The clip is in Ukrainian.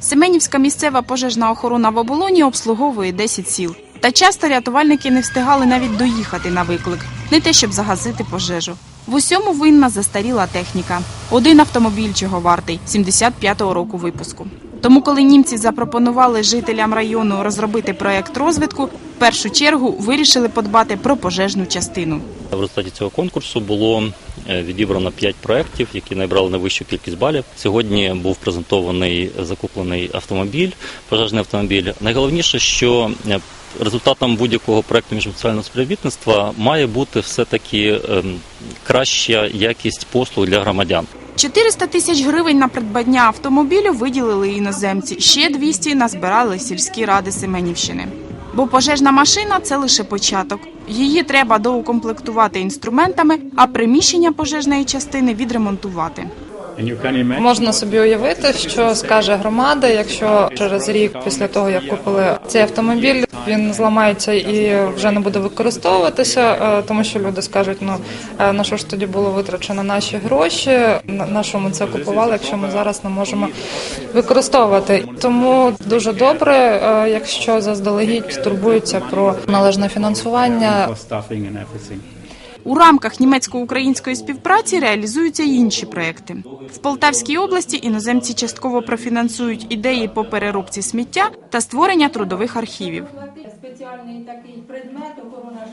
Семенівська місцева пожежна охорона в оболоні обслуговує 10 сіл. Та часто рятувальники не встигали навіть доїхати на виклик, не те, щоб загасити пожежу. В усьому винна застаріла техніка. Один автомобіль чого вартий 75-го року випуску. Тому, коли німці запропонували жителям району розробити проект розвитку, в першу чергу вирішили подбати про пожежну частину. В результаті цього конкурсу було е, відібрано 5 проєктів, які набрали найвищу кількість балів. Сьогодні був презентований закуплений автомобіль, пожежний автомобіль. Найголовніше, що е, результатом будь-якого проєкту міжнаціонального співробітництва має бути все-таки ем, краща якість послуг для громадян. 400 тисяч гривень на придбання автомобілю виділили іноземці. Ще 200 назбирали сільські ради Семенівщини. Бо пожежна машина це лише початок. Її треба доукомплектувати інструментами, а приміщення пожежної частини відремонтувати. Можна собі уявити, що скаже громада, якщо через рік після того, як купили цей автомобіль, він зламається і вже не буде використовуватися, е, тому що люди скажуть, ну е, на що ж тоді було витрачено наші гроші, на що ми це купували, якщо ми зараз не можемо використовувати. Тому дуже добре, е, якщо заздалегідь турбуються про належне фінансування У рамках німецько-української співпраці реалізуються й інші проекти. В Полтавській області іноземці частково профінансують ідеї по переробці сміття та створення трудових архівів. спеціальний такий предмет охорона